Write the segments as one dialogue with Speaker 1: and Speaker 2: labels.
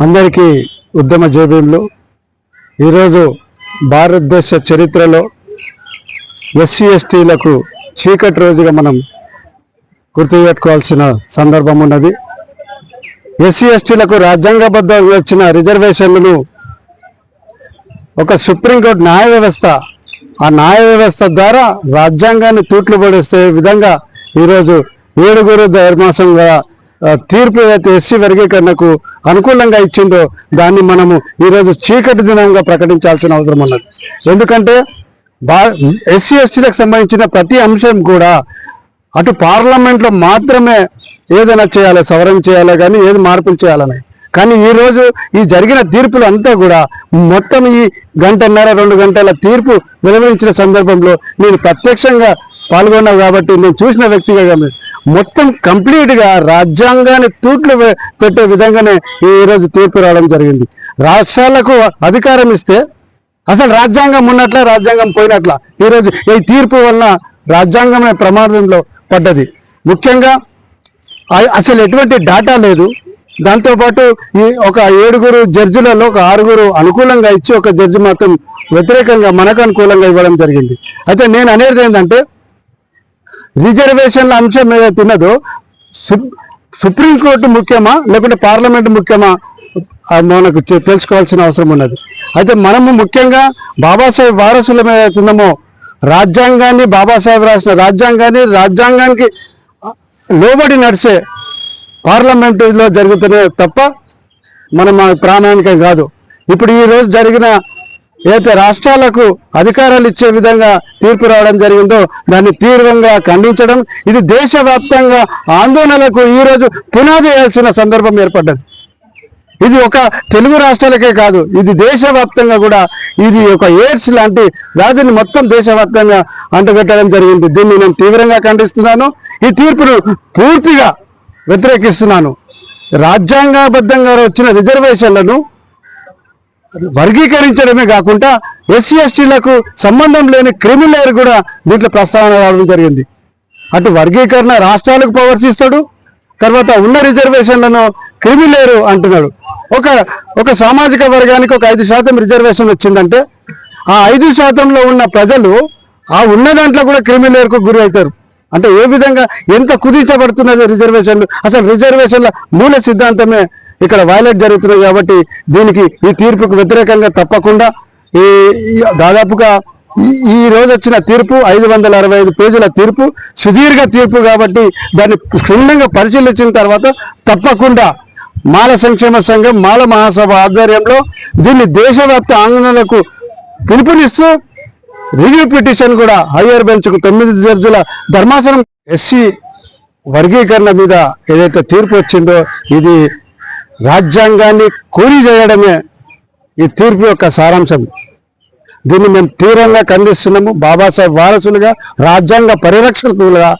Speaker 1: అందరికీ ఉద్యమ జేబీలు ఈరోజు భారతదేశ చరిత్రలో ఎస్సీ ఎస్టీలకు చీకటి రోజుగా మనం గుర్తుపెట్టుకోవాల్సిన సందర్భం ఉన్నది. ఎస్సీ ఎస్టీలకు రాజ్యాంగబద్ధంగా వచ్చిన రిజర్వేషన్లను ఒక సుప్రీంకోర్టు న్యాయ వ్యవస్థ ఆ న్యాయ వ్యవస్థ ద్వారా రాజ్యాంగాన్ని తూట్లు పడేసే విధంగా ఈరోజు ఏడుగురు ధర్మాసంగా తీర్పు ఏదైతే ఎస్సీ వర్గీకరణకు అనుకూలంగా ఇచ్చిందో దాన్ని మనము ఈరోజు చీకటి దినంగా ప్రకటించాల్సిన అవసరం ఉన్నది. ఎందుకంటే బా ఎస్సీ ఎస్టీలకు సంబంధించిన ప్రతి అంశం కూడా అటు పార్లమెంట్లో మాత్రమే ఏదైనా చేయాలి సవరణ చేయాలి కానీ ఏది మార్పులు చేయాలని. కానీ ఈరోజు ఈ జరిగిన తీర్పులు అంతా కూడా మొత్తం ఈ గంటన్నర రెండు గంటల తీర్పు వెలువరించిన సందర్భంలో నేను ప్రత్యక్షంగా పాల్గొన్నావు కాబట్టి నేను చూసిన వ్యక్తిగా కానీ మొత్తం కంప్లీట్గా రాజ్యాంగాన్ని తూట్లు పెట్టే విధంగానే ఈ రోజు తీర్పు రావడం జరిగింది. రాష్ట్రాలకు అధికారం ఇస్తే అసలు రాజ్యాంగం ఉన్నట్ల రాజ్యాంగం పోయినట్ల ఈరోజు ఈ తీర్పు వలన రాజ్యాంగమే ప్రమాదంలో పడ్డది. ముఖ్యంగా అసలు ఎటువంటి డాటా లేదు. దాంతోపాటు ఈ ఒక ఏడుగురు జడ్జిలలో ఒక ఆరుగురు అనుకూలంగా ఇచ్చి ఒక జడ్జి మాత్రం వ్యతిరేకంగా మనకు అనుకూలంగా ఇవ్వడం జరిగింది. అయితే నేను అనేది ఏంటంటే రిజర్వేషన్ల అంశం ఏదైతే ఉన్నదో సు- సుప్రీంకోర్టు ముఖ్యమా లేకుంటే పార్లమెంట్ ముఖ్యమా అది మనకు తెలుసుకోవాల్సిన అవసరం ఉన్నది. అయితే మనము ముఖ్యంగా బాబాసాహెబ్ వారసుల మీద ఉన్నామో రాజ్యాంగాన్ని బాబాసాహెబ్ రాసిన రాజ్యాంగాన్ని రాజ్యాంగానికి లోబడి నడిచే పార్లమెంటులో జరుగుతున్నాయి తప్ప మనం మన ప్రామాణికం కాదు. ఇప్పుడు ఈ రోజు జరిగిన ఏదైతే రాష్ట్రాలకు అధికారాలు ఇచ్చే విధంగా తీర్పు రావడం జరిగిందో దాన్ని తీవ్రంగా ఖండించడం ఇది దేశవ్యాప్తంగా ఆందోళనలకు ఈ రోజు పునాది వేయాల్సిన సందర్భం ఏర్పడ్డది. ఇది ఒక తెలుగు రాష్ట్రాలకే కాదు ఇది దేశవ్యాప్తంగా కూడా ఇది ఒక ఎయిడ్స్ లాంటి వ్యాధిని మొత్తం దేశవ్యాప్తంగా అంటగట్టడం జరిగింది. దీన్ని నేను తీవ్రంగా ఖండిస్తున్నాను. ఈ తీర్పును పూర్తిగా వ్యతిరేకిస్తున్నాను. రాజ్యాంగబద్ధంగా వచ్చిన రిజర్వేషన్లను వర్గీకరించడమే కాకుండా ఎస్సీ ఎస్టీలకు సంబంధం లేని క్రిమినల్ కూడా దీంట్లో ప్రస్తావన రావడం జరిగింది. అటు వర్గీకరణ రాష్ట్రాలకు పవర్స్ ఇస్తాడు తర్వాత ఉన్న రిజర్వేషన్లను క్రిమిలేరు అంటున్నాడు. ఒక ఒక సామాజిక వర్గానికి ఒక ఐదు శాతం రిజర్వేషన్ వచ్చిందంటే ఆ ఐదు శాతంలో ఉన్న ప్రజలు ఆ ఉన్న దాంట్లో కూడా క్రిమిలేరుకు గురి అవుతారు. అంటే ఏ విధంగా ఎంత కుదించబడుతున్నది రిజర్వేషన్లు? అసలు రిజర్వేషన్ల మూల సిద్ధాంతమే ఇక్కడ వైలెట్ జరుగుతున్నాయి కాబట్టి దీనికి ఈ తీర్పుకు వ్యతిరేకంగా తప్పకుండా ఈ దాదాపుగా ఈ- రోజు వచ్చిన తీర్పు ఐదు వందల అరవై ఐదు పేజీల తీర్పు సుదీర్ఘ తీర్పు కాబట్టి దాన్ని క్షుణ్ణంగా పరిశీలించిన తర్వాత తప్పకుండా మాల సంక్షేమ సంఘం మాల మహాసభ ఆధ్వర్యంలో దీన్ని దేశవ్యాప్త ఆందోళనకు పిలుపునిస్తూ రివ్యూ పిటిషన్ కూడా హయ్యర్ బెంచ్కు తొమ్మిది జడ్జుల ధర్మాసనం ఎస్సీ వర్గీకరణ మీద ఏదైతే తీర్పు వచ్చిందో ఇది రాజ్యాంగాన్ని కూలీ చేయడమే ఈ తీర్పు యొక్క సారాంశం. దీన్ని మేము తీవ్రంగా ఖండిస్తున్నాము. బాబాసాహెబ్ వారసులుగా రాజ్యాంగ పరిరక్షకులుగా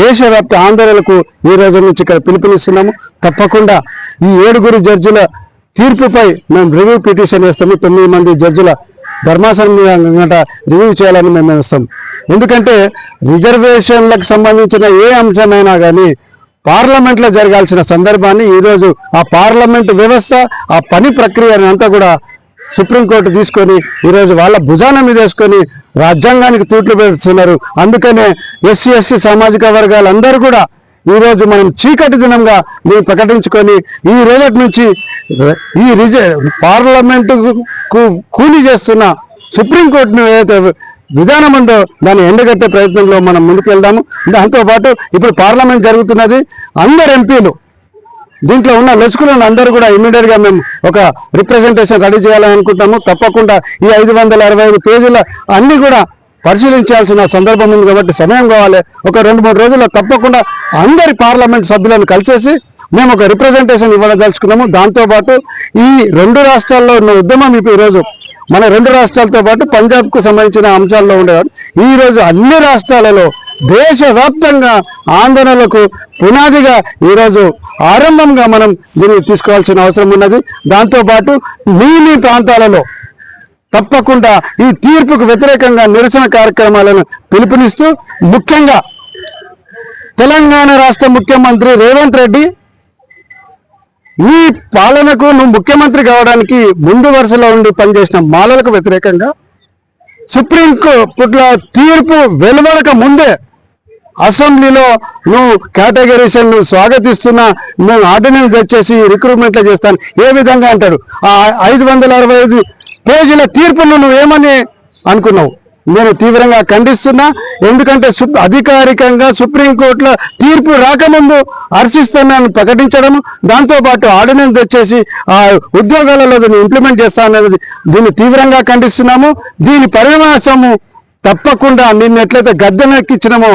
Speaker 1: దేశవ్యాప్త ఆందోళనకు ఈ రోజు నుంచి ఇక్కడ పిలుపునిస్తున్నాము. తప్పకుండా ఈ ఏడుగురు జడ్జిల తీర్పుపై మేము రివ్యూ పిటిషన్ వేస్తాము. తొమ్మిది మంది జడ్జిల ధర్మాసనం గంట రివ్యూ చేయాలని మేము వేస్తాం ఎందుకంటే రిజర్వేషన్లకు సంబంధించిన ఏ అంశమైనా కానీ పార్లమెంట్లో జరగాల్సిన సందర్భాన్ని ఈరోజు ఆ పార్లమెంట్ వ్యవస్థ ఆ పని ప్రక్రియని అంతా కూడా సుప్రీంకోర్టు తీసుకొని ఈరోజు వాళ్ళ భుజాన మీద వేసుకొని రాజ్యాంగానికి తూట్లు పెడుతున్నారు. అందుకనే ఎస్సీ ఎస్టీ సామాజిక వర్గాలందరూ కూడా ఈరోజు మనం చీకటి దినంగా మేము ప్రకటించుకొని ఈ రోజటి నుంచి ఈ రిజ పార్లమెంటుకు కూలీ చేస్తున్న సుప్రీంకోర్టును ఏదైతే విధానం ఉందో దాన్ని ఎండగట్టే ప్రయత్నంలో మనం ముందుకు వెళ్దాము దాంతోపాటు ఇప్పుడు పార్లమెంట్ జరుగుతున్నది. అందరు ఎంపీలు దీంట్లో ఉన్న లొచుకులను అందరూ కూడా ఇమీడియట్గా మేము ఒక రిప్రజెంటేషన్ రెడీ చేయాలని అనుకుంటాము తప్పకుండా ఈ ఐదు వందల అరవై ఐదు పేజీల అన్నీ కూడా పరిశీలించాల్సిన సందర్భం ఉంది కాబట్టి సమయం కావాలి. ఒక రెండు మూడు రోజుల్లో తప్పకుండా అందరి పార్లమెంట్ సభ్యులను కలిసేసి మేము ఒక రిప్రజెంటేషన్ ఇవ్వదలుచుకున్నాము. దాంతోపాటు ఈ రెండు రాష్ట్రాల్లో ఉన్న ఉద్యమం ఇప్పుడు ఈరోజు మన రెండు రాష్ట్రాలతో పాటు పంజాబ్కు సంబంధించిన అంశాల్లో ఉండేవాడు ఈరోజు అన్ని రాష్ట్రాలలో దేశవ్యాప్తంగా ఆందోళనలకు పునాదిగా ఈరోజు ఆరంభంగా మనం దీన్ని తీసుకోవాల్సిన అవసరం ఉన్నది. దాంతోపాటు మీ మీ ప్రాంతాలలో తప్పకుండా ఈ తీర్పుకు వ్యతిరేకంగా నిరసన కార్యక్రమాలను పిలుపునిస్తూ ముఖ్యంగా తెలంగాణ రాష్ట్ర ముఖ్యమంత్రి రేవంత్ రెడ్డి ఈ పాలనకు నువ్వు ముఖ్యమంత్రి కావడానికి ముందు వరుసలో ఉండి పనిచేసిన మాలలకు వ్యతిరేకంగా సుప్రీంకోర్టుల తీర్పు వెలువడక ముందే అసెంబ్లీలో నువ్వు కేటగిరీషన్ నువ్వు స్వాగతిస్తున్నా మేము ఆర్డినెన్స్ తెచ్చేసి రిక్రూట్మెంట్లు చేస్తాను. ఏ విధంగా అంటాడు? ఆ ఐదు వందల అరవై ఐదు పేజీల తీర్పును నువ్వేమని అనుకున్నావు? నేను తీవ్రంగా ఖండిస్తున్నా. ఎందుకంటే అధికారికంగా సుప్రీంకోర్టులో తీర్పు రాకముందు హర్షిస్తున్నాను ప్రకటించడం దాంతోపాటు ఆర్డినెన్స్ తెచ్చేసి ఆ ఉద్యోగాలలో దీన్ని ఇంప్లిమెంట్ చేస్తానన్నది దీన్ని తీవ్రంగా ఖండిస్తున్నాము. దీని పరిణామము తప్పకుండా నిన్ను ఎట్లయితే గద్దెనెక్కించినమో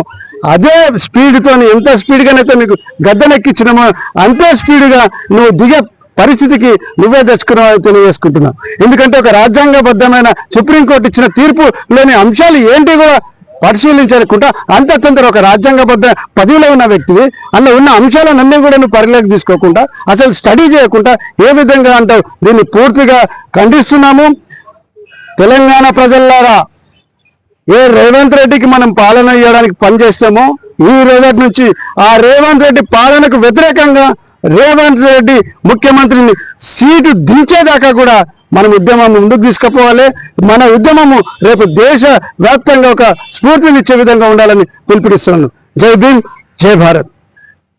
Speaker 1: అదే స్పీడ్తో ఎంత స్పీడ్గానైతే మీకు గద్దెనెక్కించినమో అంతే స్పీడ్గా నువ్వు దిగే పరిస్థితికి నువ్వే తెచ్చుకున్నావు తెలియజేసుకుంటున్నావు ఎందుకంటే ఒక రాజ్యాంగబద్ధమైన సుప్రీంకోర్టు ఇచ్చిన తీర్పులోని అంశాలు ఏంటి కూడా పరిశీలించకుండా అంత తొందర ఒక రాజ్యాంగబద్ధ పదవిలో ఉన్న వ్యక్తివి అందులో ఉన్న అంశాలన్నీ కూడా నువ్వు పరిలోకి తీసుకోకుండా అసలు స్టడీ చేయకుండా ఏ విధంగా అంటావు దీన్ని పూర్తిగా ఖండిస్తున్నాము? తెలంగాణ ప్రజల్లారా ఏ రేవంత్ రెడ్డికి మనం పాలన ఇవ్వడానికి పనిచేస్తామో ఈ రోజు నుంచి ఆ రేవంత్ రెడ్డి పాలనకు వ్యతిరేకంగా రేవంత్ రెడ్డి ముఖ్యమంత్రిని సీటు దించేదాకా కూడా మనం ఉద్యమం ముందుకు తీసుకుపోవాలి. మన ఉద్యమము రేపు దేశ వ్యాప్తంగా ఒక స్ఫూర్తినిచ్చే విధంగా ఉండాలని పిలుపునిస్తున్నాను. జై భీమ్ జై భారత్.